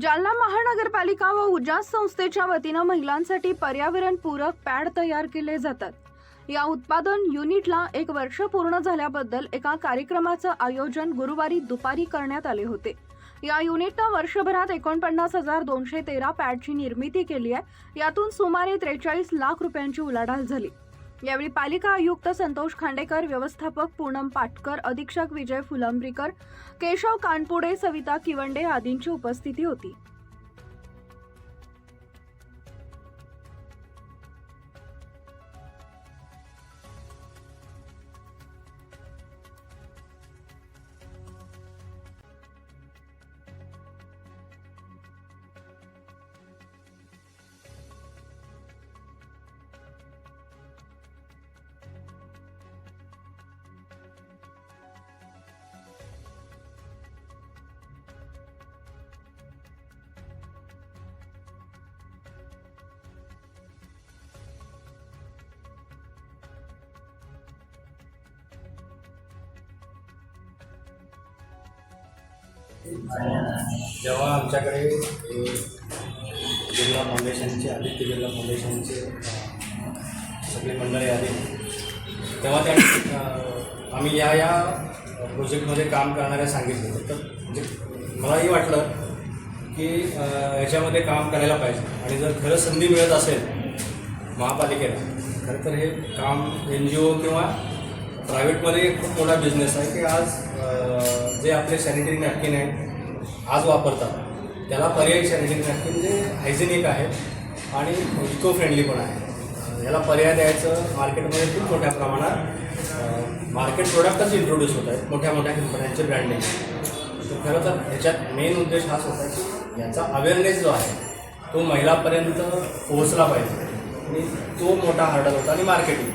जालना महानगरपालिका व ऊर्जा संस्थेच्या वतीनं महिलांसाठी पर्यावरणपूरक पॅड तयार केले जातात. या उत्पादन युनिटला एक वर्ष पूर्ण झाल्याबद्दल एका कार्यक्रमाचं आयोजन गुरुवारी दुपारी करण्यात आले होते. या युनिटनं वर्षभरात एकोणपन्नास हजार दोनशे तेरा पॅडची निर्मिती केली आहे. यातून सुमारे त्रेचाळीस लाख रुपयांची उलाढाल झाली. यावेळी पालिका आयुक्त संतोष खांडेकर व्यवस्थापक पूनम पाटकर अधीक्षक विजय फुलंब्रीकर केशव कानपुडे सविता किवंडे आदींची उपस्थिती होती. जेव्हा आमच्याकडे जिल्हा बिर्ला फाउंडेशनचे आदित्य बिर्ला फाउंडेशनचे सगळे मंडळी आले तेव्हा त्यांनी आम्ही या या प्रोजेक्टमध्ये काम करणाऱ्या सांगितलं. तर म्हणजे मलाही वाटलं की याच्यामध्ये काम करायला पाहिजे. आणि जर खरं संधी मिळत असेल महापालिकेला खरं तर हे काम एन जी ओ किंवा प्रायव्हेटमध्ये खूप मोठा बिझनेस आहे की आज जे आपले सॅनिटरी नॅपकिन आहेत आज वापरतात. त्याला पर्यायी सॅनिटरी नॅपकिन जे हायजेनिक आहे आणि इको फ्रेंडली पण आहे. याला पर्याय द्यायचं मार्केटमध्ये खूप मोठ्या प्रमाणात मार्केट प्रोडक्टच इंट्रोड्यूस होत आहेत मोठ्या मोठ्या कंपन्यांचे ब्रँडिंग तर खरं तर ह्याच्यात मेन उद्देश हाच होता की याचा अवेअरनेस जो आहे तो महिलापर्यंत पोहोचला पाहिजे. आणि तो मोठा हर्डल होता आणि मार्केटिंग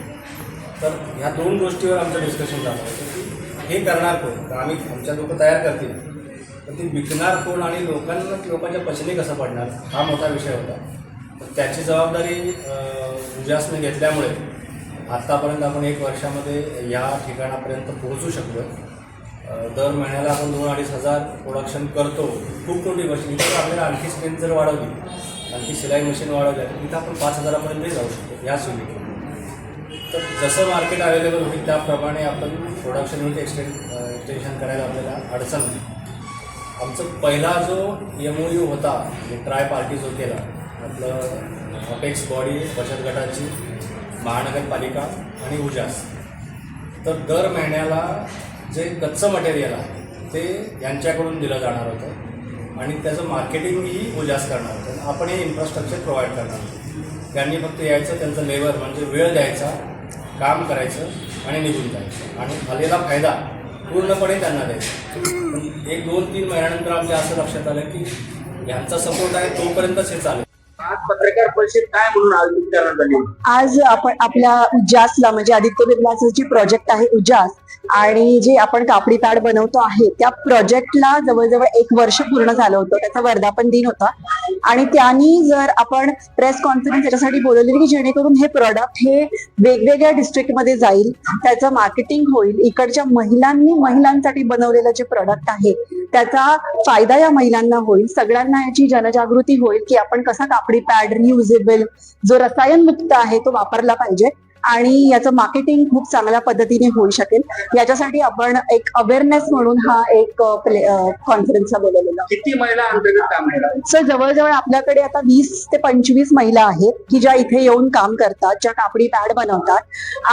तर ह्या दोन गोष्टीवर आमचं डिस्कशन झालं होतं की हे करणार कोण? तर आम्ही आमच्या लोक तयार करतील. तर ती विकणार कोण आणि लोकांना लोकांच्या पचने कसं पडणार? हा मोठा विषय होता. तर त्याची जबाबदारी उजासने घेतल्यामुळे आत्तापर्यंत आपण एक वर्षामध्ये या ठिकाणापर्यंत पोहोचू शकलो. दर महिन्याला आपण दोन अडीच हजार प्रोडक्शन करतो. खूप मोठी गोष्ट. इथं आपल्याला आणखी स्ट्रेंथ जर वाढवली आणखी शिलाई मशीन वाढवल्या तर इथं आपण पाच हजारापर्यंतही जाऊ शकतो. या युनिटला तर जसं मार्केट अवेलेबल होईल त्याप्रमाणे आपण प्रोडक्शन युनिट एक्सटेंड एक्सटेन्शन करायला आपल्याला अडचण नाही. आमचं पहिला जो एम ओ यू होता म्हणजे ट्राय पार्टी जो केला आपलं अपेक्स बॉडी बचत गटाची महानगरपालिका आणि उजास. तर दर महिन्याला जे कच्चं मटेरियल आहे ते यांच्याकडून दिलं जाणार होतं. आणि त्याचं मार्केटिंगही उजास करणार होतं आपण हे इन्फ्रास्ट्रक्चर प्रोव्हाइड करणार होतो त्यांनी फक्त यायचं त्यांचं लेबर म्हणजे वेळ द्यायचा काम करायचं आणि निघून जायचं. आणि आलेला फायदा पूर्णपणे त्यांना द्यायचा. एक दोन तीन महिन्यानंतर आमच्या असं लक्षात आलं की यांचा सपोर्ट आहे तोपर्यंतच हे चालेल. पत्रकार परिषद काय म्हणून आयोजित करण्यात आली आज आपण आपल्या उज्जासला म्हणजे आदित्य बिर्लाचं जे प्रोजेक्ट आहे उज्जास आणि जे आपण कापडी पॅड बनवतो आहे त्या प्रोजेक्टला जवळजवळ एक वर्ष पूर्ण झालं होतं. त्याचा वर्धापन दिन होता. आणि त्यांनी जर आपण प्रेस कॉन्फरन्स याच्यासाठी बोलवलेली की जेणेकरून हे प्रॉडक्ट हे वेगवेगळ्या डिस्ट्रिक्टमध्ये जाईल त्याचं मार्केटिंग होईल इकडच्या महिलांनी महिलांसाठी बनवलेलं जे प्रॉडक्ट आहे त्याचा फायदा या महिलांना होईल. सगळ्यांना याची जनजागृती होईल की आपण कसा कापडी पॅड रियुजेबल जो रसायन मुक्त आहे तो वापरला पाहिजे. आणि याचं मार्केटिंग खूप चांगल्या पद्धतीने होऊ शकेल. याच्यासाठी आपण एक अवेअरनेस म्हणून हा एक कॉन्फरन्सला बोलवलेला. किती महिला सर जवळजवळ आपल्याकडे आता वीस ते पंचवीस महिला आहेत की ज्या इथे येऊन काम करतात ज्या कापडी पॅड बनवतात.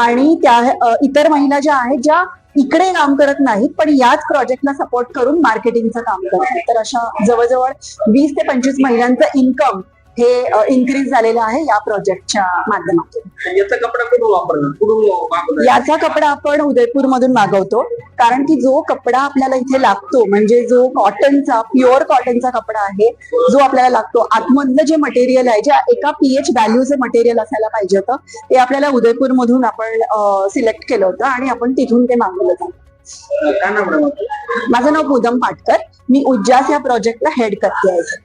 आणि त्या इतर महिला ज्या आहेत ज्या इकडे काम करत नाहीत पण याच प्रोजेक्टला सपोर्ट करून मार्केटिंगचं काम करतात. तर अशा जवळजवळ वीस ते पंचवीस महिलांचं इन्कम हे इन्क्रीज झालेलं आहे या प्रोजेक्टच्या माध्यमातून. याचा कपडा कुठून वापरणार? याचा कपडा आपण उदयपूर मधून मागवतो. कारण की जो कपडा आपल्याला इथे लागतो म्हणजे जो कॉटनचा प्युअर कॉटनचा कपडा आहे जो आपल्याला लागतो आतमधलं जे मटेरियल आहे जे एका पीएच व्हॅल्यूचे मटेरियल असायला पाहिजे होतं ते आपल्याला उदयपूर मधून आपण सिलेक्ट केलं होतं आणि आपण तिथून ते मागवलं जातं? माझं नाव पूदम पाटकर. मी उज्जास या प्रोजेक्टला हेड करते आहे.